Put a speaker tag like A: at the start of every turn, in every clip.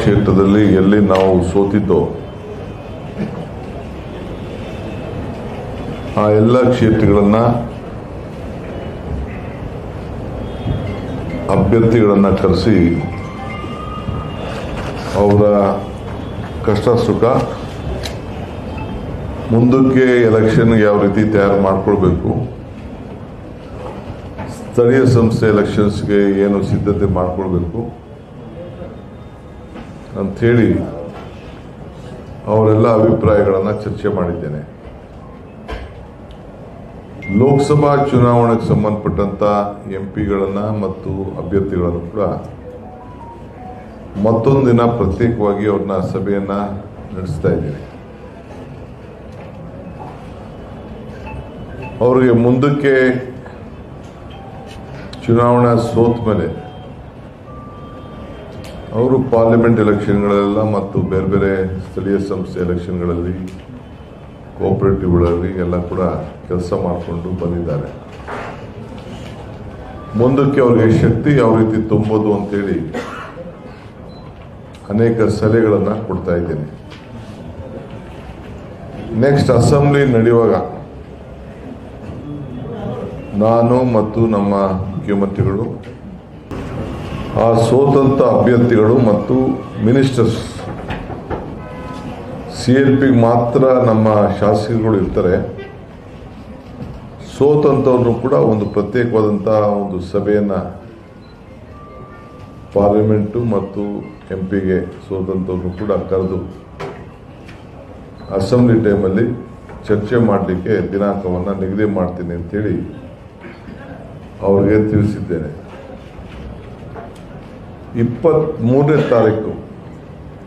A: ಕ್ಷೇತ್ರದಲ್ಲಿ ಎಲ್ಲಿ ನಾವು ಸೋತಿದ್ದೋ ಆ ಎಲ್ಲ ಕ್ಷೇತ್ರಗಳನ್ನ ಅಭ್ಯರ್ಥಿಗಳನ್ನ ಕರೆಸಿ ಅವರ ಕಷ್ಟ ಸುಖ ಮುಂದಕ್ಕೆ ಎಲೆಕ್ಷನ್ ಯಾವ ರೀತಿ ತಯಾರು ಮಾಡಿಕೊಳ್ಬೇಕು, ಸ್ಥಳೀಯ ಸಂಸ್ಥೆ ಎಲೆಕ್ಷನ್ಸ್ಗೆ ಏನು ಸಿದ್ಧತೆ ಮಾಡ್ಕೊಳ್ಬೇಕು ಅಂಥೇಳಿ ಅವರೆಲ್ಲ ಅಭಿಪ್ರಾಯಗಳನ್ನು ಚರ್ಚೆ ಮಾಡಿದ್ದೇನೆ. ಲೋಕಸಭಾ ಚುನಾವಣೆಗೆ ಸಂಬಂಧಪಟ್ಟಂತ ಎಂ ಪಿಗಳನ್ನು ಮತ್ತು ಅಭ್ಯರ್ಥಿಗಳನ್ನು ಕೂಡ ಮತ್ತೊಂದು ದಿನ ಪ್ರತ್ಯೇಕವಾಗಿ ಅವ್ರನ್ನ ಸಭೆಯನ್ನು ನಡೆಸ್ತಾ ಇದ್ದೀನಿ. ಅವರಿಗೆ ಮುಂದಕ್ಕೆ ಚುನಾವಣಾ ಸೋತ ಮೇಲೆ ಅವರು ಪಾರ್ಲಿಮೆಂಟ್ ಎಲೆಕ್ಷನ್ಗಳೆಲ್ಲ ಮತ್ತು ಬೇರೆ ಬೇರೆ ಸ್ಥಳೀಯ ಸಂಸ್ಥೆ ಎಲೆಕ್ಷನ್ಗಳಲ್ಲಿ ಕೋಆಪರೇಟಿವ್ಗಳಲ್ಲಿ ಎಲ್ಲ ಕೂಡ ಕೆಲಸ ಮಾಡಿಕೊಂಡು ಬಂದಿದ್ದಾರೆ. ಮುಂದಕ್ಕೆ ಅವ್ರಿಗೆ ಶಕ್ತಿ ಯಾವ ರೀತಿ ತುಂಬೋದು ಅಂತೇಳಿ ಅನೇಕ ಸಲಹೆಗಳನ್ನು ಕೊಡ್ತಾ ಇದ್ದೇನೆ. ನೆಕ್ಸ್ಟ್ ಅಸೆಂಬ್ಲಿ ನಡೆಯುವಾಗ ನಾನು ಮತ್ತು ನಮ್ಮ ಮುಖ್ಯಮಂತ್ರಿಗಳು ಆ ಸೋತಂತ ಅಭ್ಯರ್ಥಿಗಳು ಮತ್ತು ಮಿನಿಸ್ಟರ್ಸ್. ಸಿ ಎಲ್ ಪಿಗೆ ಮಾತ್ರ ನಮ್ಮ ಶಾಸಕರುಗಳು ಇರ್ತಾರೆ. ಸೋತಂತವ್ರನ್ನು ಕೂಡ ಒಂದು ಪ್ರತ್ಯೇಕವಾದಂತಹ ಒಂದು ಸಭೆಯನ್ನು ಪಾರ್ಲಿಮೆಂಟು ಮತ್ತು ಎಂ ಪಿಗೆ ಸೋತಂತವ್ರನ್ನು ಕೂಡ ಕರೆದು ಅಸೆಂಬ್ಲಿ ಟೈಮಲ್ಲಿ ಚರ್ಚೆ ಮಾಡಲಿಕ್ಕೆ ದಿನಾಂಕವನ್ನು ನಿಗದಿ ಮಾಡ್ತೀನಿ ಅಂತೇಳಿ ಅವರಿಗೆ ತಿಳಿಸಿದ್ದೇನೆ. ಇಪ್ಪತ್ತ್ ಮೂರನೇ ತಾರೀಕು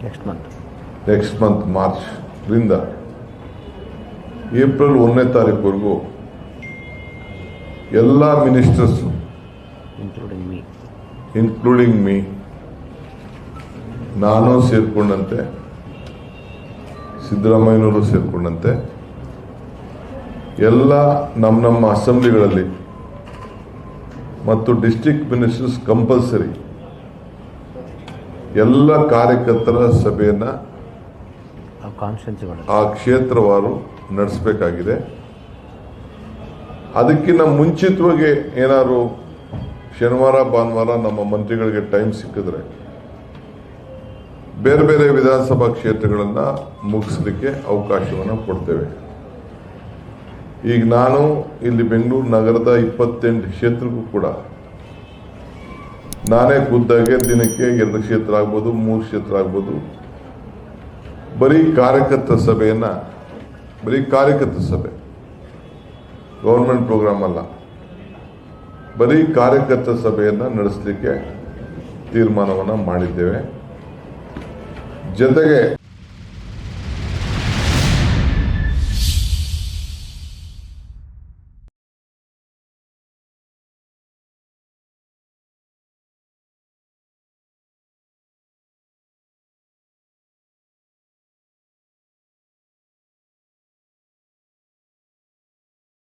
B: next month
A: next month March ರಿಂದ ಏಪ್ರಿಲ್ ಒಂದನೇ ತಾರೀಕುವರೆಗೂ ಎಲ್ಲ ministers
B: including me
A: including me ನಾನು ಸೇರಿಕೊಂಡಂತೆ ಸಿದ್ದರಾಮಯ್ಯನವರು ಸೇರ್ಕೊಂಡಂತೆ ಎಲ್ಲ ನಮ್ಮ ನಮ್ಮ ಅಸೆಂಬ್ಲಿಗಳಲ್ಲಿ ಮತ್ತು ಡಿಸ್ಟ್ರಿಕ್ಟ್ ಮಿನಿಸ್ಟರ್ಸ್ ಕಂಪಲ್ಸರಿ ಎಲ್ಲ ಕಾರ್ಯಕರ್ತರ ಸಭೆಯನ್ನ
B: ಆ
A: ಕ್ಷೇತ್ರವಾರು ನಡೆಸಬೇಕಾಗಿದೆ. ಅದಕ್ಕಿಂತ ಮುಂಚಿತವಾಗಿ ಏನಾದ್ರು ಶನಿವಾರ ಭಾನುವಾರ ನಮ್ಮ ಮಂತ್ರಿಗಳಿಗೆ ಟೈಮ್ ಸಿಕ್ಕಿದ್ರೆ ಬೇರೆ ಬೇರೆ ವಿಧಾನಸಭಾ ಕ್ಷೇತ್ರಗಳನ್ನ ಮುಗಿಸ್ಲಿಕ್ಕೆ ಅವಕಾಶವನ್ನು ಕೊಡ್ತೇವೆ. ಈಗ ನಾನು ಇಲ್ಲಿ ಬೆಂಗಳೂರು ನಗರದ ಇಪ್ಪತ್ತೆಂಟು ಕ್ಷೇತ್ರಕ್ಕೂ ಕೂಡ ನಾನೇ ಖುದ್ದಾಗೆ ದಿನಕ್ಕೆ ಎರಡು ಕ್ಷೇತ್ರ ಆಗ್ಬೋದು, ಮೂರು ಕ್ಷೇತ್ರ ಆಗ್ಬೋದು. ಬರೀ ಕಾರ್ಯಕರ್ತ ಸಭೆಯನ್ನು, ಬರೀ ಕಾರ್ಯಕರ್ತ ಸಭೆ. ಗೌರ್ಮೆಂಟ್ ಪ್ರೋಗ್ರಾಮ್ ಅಲ್ಲ. ಬರೀ ಕಾರ್ಯಕರ್ತ ಸಭೆಯನ್ನು ನಡೆಸಲಿಕ್ಕೆ ತೀರ್ಮಾನವನ್ನು ಮಾಡಿದ್ದೇವೆ. ಜೊತೆಗೆ